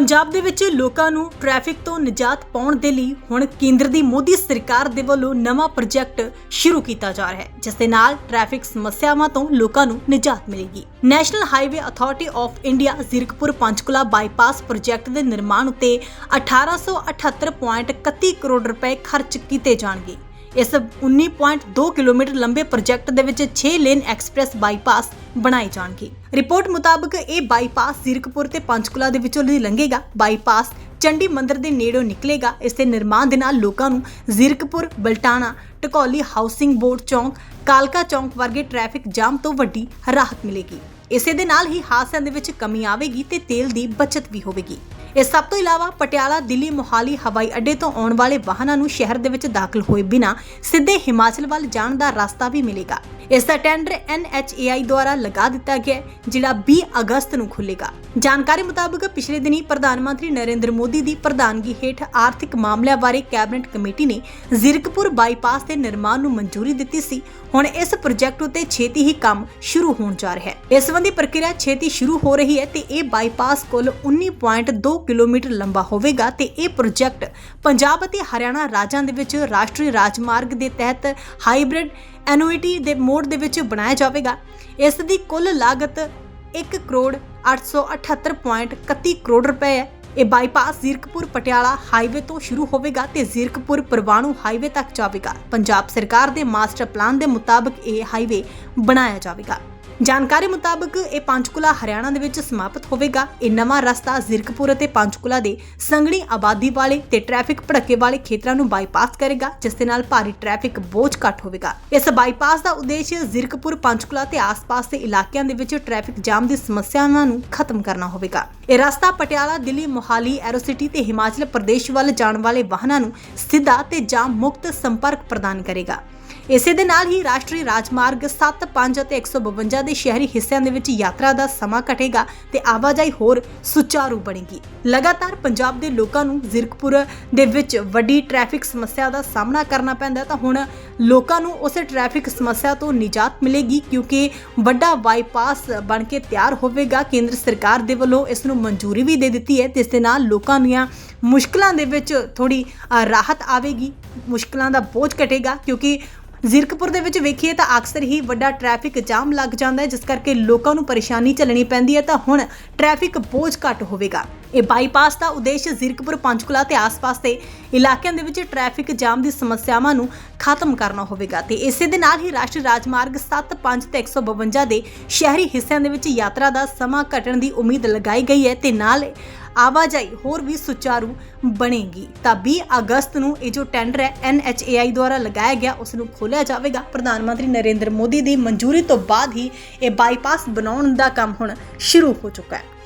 ਪੰਜਾਬ ਦੇ ਵਿੱਚ ਲੋਕਾਂ ਨੂੰ ਟ੍ਰੈਫਿਕ ਤੋਂ ਨਿਜਾਤ ਪਾਉਣ ਦੇ ਲਈ ਹੁਣ ਕੇਂਦਰ ਦੀ ਮੋਦੀ ਸਰਕਾਰ ਦੇ ਵੱਲੋਂ ਨਵਾਂ ਪ੍ਰੋਜੈਕਟ ਸ਼ੁਰੂ ਕੀਤਾ ਜਾ ਰਿਹਾ ਹੈ, ਜਿਸ ਦੇ ਨਾਲ ਟ੍ਰੈਫਿਕ ਸਮੱਸਿਆਵਾਂ ਤੋਂ ਲੋਕਾਂ ਨੂੰ ਨਿਜਾਤ ਮਿਲੇਗੀ। National highway authority of India Zirakpur Panchkula bypass project ਦੇ ਨਿਰਮਾਣ ਉਤੇ 1878.31 ਕਰੋੜ ਰੁਪਏ ਖਰਚ ਕੀਤੇ ਜਾਣਗੇ। ਇਸ 19.2 ਕਿਲੋਮੀਟਰ ਲੰਬੇ ਪ੍ਰੋਜੈਕਟ ਦੇ ਵਿੱਚ 6 ਲੇਨ ਐਕਸਪ੍ਰੈਸ ਬਾਈਪਾਸ ਬਣਾਏ ਜਾਣਗੇ। ਰਿਪੋਰਟ ਮੁਤਾਬਕ ਇਹ ਬਾਈਪਾਸ ਜ਼ੀਰਕਪੁਰ ਤੇ ਪੰਚਕੁਲਾ ਦੇ ਵਿੱਚੋਂ ਦੀ ਲੰਘੇਗਾ। ਬਾਈਪਾਸ ਚੰਡੀ ਮੰਦਰ ਦੇ ਨੇੜੋਂ ਨਿਕਲੇਗਾ। ਇਸ ਦੇ ਨਿਰਮਾਣ ਦੇ ਨਾਲ ਲੋਕਾਂ ਨੂੰ ਜ਼ੀਰਕਪੁਰ, ਬਲਟਾਣਾ ਟਕੌਲੀ ਹਾਊਸਿੰਗ ਬੋਰਡ ਚੌਂਕ, ਕਾਲਕਾ ਚੌਂਕ ਵਰਗੇ ਟ੍ਰੈਫਿਕ ਜਾਮ ਤੋਂ ਵੱਡੀ ਰਾਹਤ ਮਿਲੇਗੀ। ਇਸੇ ਦੇ ਨਾਲ ਹੀ ਹਾਦਸਿਆਂ ਦੇ ਵਿੱਚ ਕਮੀ ਆਵੇਗੀ ਤੇ ਤੇਲ ਦੀ ਬਚਤ ਵੀ ਹੋਵੇਗੀ। ਇਸ ਸਭ ਤੋਂ ਇਲਾਵਾ ਪਟਿਆਲਾ ਦਿੱਲੀ ਮੋਹਾਲੀ ਹਵਾਈ ਅੱਡੇ ਤੋਂ ਆਉਣ ਵਾਲੇ ਵਾਹਨਾਂ ਨੂੰ ਸ਼ਹਿਰ ਦੇ ਵਿੱਚ ਦਾਖਲ ਹੋਏ ਬਿਨਾ ਸਿੱਧੇ ਹਿਮਾਚਲ ਵੱਲ ਜਾਣ ਦਾ ਰਸਤਾ ਵੀ ਮਿਲੇਗਾ। ਇਸ ਦਾ ਟੈਂਡਰ NHAI ਦੁਆਰਾ ਲਗਾ ਦਿੱਤਾ ਗਿਆ ਹੈ, ਜਿਹੜਾ 20 ਅਗਸਤ ਨੂੰ ਖੁੱਲੇਗਾ ਜਾਣਕਾਰੀ ਮੁਤਾਬਕ ਪਿਛਲੇ ਦਿਨੀ ਪ੍ਰਧਾਨ ਮੰਤਰੀ ਨਰਿੰਦਰ ਮੋਦੀ ਦੀ ਪ੍ਰਧਾਨਗੀ ਹੇਠ ਆਰਥਿਕ ਮਾਮਲਿਆਂ ਬਾਰੇ ਕੈਬਨਿਟ ਕਮੇਟੀ ਨੇ ਜ਼ੀਰਕਪੁਰ ਬਾਈਪਾਸ ਦੇ ਨਿਰਮਾਣ ਨੂੰ ਮਨਜ਼ੂਰੀ ਦਿੱਤੀ ਸੀ। ਹੁਣ ਇਸ ਪ੍ਰੋਜੈਕਟ ਉਤੇ ਛੇਤੀ ਹੀ ਕੰਮ ਸ਼ੁਰੂ ਹੋਣ ਜਾ ਰਿਹਾ ਹੈ। ਇਸ ਸੰਬੰਧੀ ਪ੍ਰਕਿਰਿਆ ਛੇਤੀ ਸ਼ੁਰੂ ਹੋ ਰਹੀ ਹੈ ਤੇ ਇਹ ਬਾਈਪਾਸ ਕੁੱਲ 19.2 ਕਿਲੋਮੀਟਰ ਲੰਬਾ ਹੋਵੇਗਾ ਤੇ ਇਹ ਪ੍ਰੋਜੈਕਟ ਪੰਜਾਬ ਅਤੇ ਹਰਿਆਣਾ ਰਾਜਾਂ ਦੇ ਵਿੱਚ ਰਾਸ਼ਟਰੀ ਰਾਜਮਾਰਗ ਦੇ ਤਹਿਤ ਹਾਈਬ੍ਰਿਡ ਐਨੂਇਟੀ ਦੇ ਮੋਡ ਦੇ ਵਿੱਚ ਬਣਾਇਆ ਜਾਵੇਗਾ। ਇਸ ਦੀ ਕੁੱਲ ਲਾਗਤ 1 ਕਰੋੜ 878.31 ਕਰੋੜ ਰੁਪਏ ਹੈ। ਇਹ ਬਾਈਪਾਸ ਜ਼ੀਰਕਪੁਰ ਪਟਿਆਲਾ ਹਾਈਵੇ ਤੋਂ ਸ਼ੁਰੂ ਹੋਵੇਗਾ ਤੇ ਜ਼ੀਰਕਪੁਰ ਪਰਵਾਣੂ ਹਾਈਵੇ ਤੱਕ ਜਾਵੇਗਾ। ਪੰਜਾਬ ਸਰਕਾਰ ਦੇ ਮਾਸਟਰ ਪਲਾਨ ਦੇ ਮੁਤਾਬਕ ਇਹ ਹਾਈਵੇ ਬਣਾਇਆ ਜਾਵੇਗਾ। ਜਾਣਕਾਰੀ ਮੁਤਾਬਕ ਇਹ ਪੰਚਕੁਲਾ ਹਰਿਆਣਾ ਦੇ ਵਿੱਚ ਸਮਾਪਤ ਹੋਵੇਗਾ। ਇਹ ਨਵਾਂ ਰਸਤਾ ਜ਼ੀਰਕਪੁਰ ਅਤੇ ਪੰਚਕੁਲਾ ਦੇ ਸੰਘਣੀ ਆਬਾਦੀ ਵਾਲੇ ਤੇ ਟ੍ਰੈਫਿਕ ਭੜਕੇ ਵਾਲੇ ਖੇਤਰਾਂ ਨੂੰ ਬਾਈਪਾਸ ਕਰੇਗਾ, ਜਿਸ ਦੇ ਨਾਲ ਭਾਰੀ ਟ੍ਰੈਫਿਕ ਬੋਝ ਘੱਟ ਹੋਵੇਗਾ। ਇਸ ਬਾਈਪਾਸ ਦਾ ਉਦੇਸ਼ ਜ਼ੀਰਕਪੁਰ, ਪੰਚਕੁਲਾ ਤੇ ਆਸ-ਪਾਸ ਦੇ ਇਲਾਕਿਆਂ ਦੇ ਵਿੱਚ ਟ੍ਰੈਫਿਕ ਜਾਮ ਦੀ ਸਮੱਸਿਆਵਾਂ ਨੂੰ ਖਤਮ ਕਰਨਾ ਹੋਵੇਗਾ। ਇਹ ਰਸਤਾ ਪਟਿਆਲਾ, ਦਿੱਲੀ, ਮੋਹਾਲੀ, ਐਰੋਸਿਟੀ ਤੇ ਹਿਮਾਚਲ ਪ੍ਰਦੇਸ਼ ਵੱਲ ਜਾਣ ਵਾਲੇ ਵਾਹਨਾਂ ਨੂੰ ਸਿੱਧਾ ਤੇ ਜਾਮ ਮੁਕਤ ਸੰਪਰਕ ਪ੍ਰਦਾਨ ਕਰੇਗਾ। ਇਸੇ ਦੇ ਨਾਲ ਹੀ ਰਾਸ਼ਟਰੀ ਰਾਜਮਾਰਗ 7, 5 ਅਤੇ 152 ਦੇ ਸ਼ਹਿਰੀ ਹਿੱਸਿਆਂ ਦੇ ਵਿੱਚ ਯਾਤਰਾ ਦਾ ਸਮਾਂ ਘਟੇਗਾ ਤੇ ਆਵਾਜਾਈ ਹੋਰ ਸੁਚਾਰੂ ਬਣੇਗੀ। ਲਗਾਤਾਰ ਪੰਜਾਬ ਦੇ ਲੋਕਾਂ ਨੂੰ ਜ਼ਿਰਕਪੁਰ ਦੇ ਵਿੱਚ ਵੱਡੀ ਟ੍ਰੈਫਿਕ ਸਮੱਸਿਆ ਦਾ ਸਾਹਮਣਾ ਕਰਨਾ ਪੈਂਦਾ ਤਾਂ ਹੁਣ ਲੋਕਾਂ ਨੂੰ ਉਸੇ ਟ੍ਰੈਫਿਕ ਸਮੱਸਿਆ ਤੋਂ ਨਿਜਾਤ ਮਿਲੇਗੀ ਕਿਉਂਕਿ ਵੱਡਾ ਬਾਈਪਾਸ ਬਣ ਕੇ ਤਿਆਰ ਹੋਵੇਗਾ। ਕੇਂਦਰ ਸਰਕਾਰ ਦੇ ਵੱਲੋਂ ਇਸ ਨੂੰ ਮਨਜ਼ੂਰੀ ਵੀ ਦੇ ਦਿੱਤੀ ਹੈ। ਤੇ ਇਸ ਦੇ ਨਾਲ ਲੋਕਾਂ ਦੀਆਂ ਮੁਸ਼ਕਲਾਂ ਦੇ ਵਿੱਚ ਥੋੜੀ ਰਾਹਤ ਆਵੇਗੀ। ਮੁਸ਼ਕਲਾਂ ਦਾ ਬੋਝ ਘਟੇਗਾ ਕਿਉਂਕਿ ਜ਼ੀਰਕਪੁਰ ਦੇ ਵਿੱਚ ਵੇਖੀਏ ਤਾਂ ਅਕਸਰ ਹੀ ਵੱਡਾ ਟ੍ਰੈਫਿਕ ਜਾਮ ਲੱਗ ਜਾਂਦਾ ਹੈ, ਜਿਸ ਕਰਕੇ ਲੋਕਾਂ ਨੂੰ ਪਰੇਸ਼ਾਨੀ ਝੱਲਣੀ ਪੈਂਦੀ ਹੈ, ਤਾਂ ਹੁਣ ਟ੍ਰੈਫਿਕ ਬੋਝ ਘੱਟ ਹੋਵੇਗਾ। ਇਹ ਬਾਈਪਾਸ ਦਾ ਉਦੇਸ਼ ਜ਼ੀਰਕਪੁਰ ਪੰਚਕੁਲਾ ਤੇ ਆਸ-ਪਾਸ ਦੇ ਇਲਾਕਿਆਂ ਦੇ ਵਿੱਚ ਟ੍ਰੈਫਿਕ ਜਾਮ ਦੀ ਸਮੱਸਿਆਵਾਂ ਨੂੰ ਖਤਮ ਕਰਨਾ ਹੋਵੇਗਾ ਤੇ ਇਸੇ ਦੇ ਨਾਲ ਹੀ ਰਾਸ਼ਟਰੀ ਰਾਜਮਾਰਗ 7, 5 ਤੇ 152 ਦੇ ਸ਼ਹਿਰੀ ਹਿੱਸਿਆਂ ਦੇ ਵਿੱਚ ਯਾਤਰਾ ਦਾ ਸਮਾਂ ਘਟਣ ਦੀ ਉਮੀਦ ਲਗਾਈ ਗਈ ਹੈ ਤੇ ਨਾਲ ਆਵਾਜਾਈ ਹੋਰ ਵੀ ਸੁਚਾਰੂ ਬਣੇਗੀ। ਤਾਂ 20 ਅਗਸਤ ਨੂੰ ਇਹ ਜੋ ਟੈਂਡਰ ਹੈ NHAI ਦੁਆਰਾ ਲਗਾਇਆ ਗਿਆ ਉਸ ਨੂੰ ਖੋਲ੍ਹਿਆ ਜਾਵੇਗਾ। ਪ੍ਰਧਾਨ ਮੰਤਰੀ ਨਰਿੰਦਰ ਮੋਦੀ ਦੀ ਮਨਜ਼ੂਰੀ ਤੋਂ ਬਾਅਦ ਹੀ ਇਹ ਬਾਈਪਾਸ ਬਣਾਉਣ ਦਾ ਕੰਮ ਹੁਣ ਸ਼ੁਰੂ ਹੋ ਚੁੱਕਾ ਹੈ।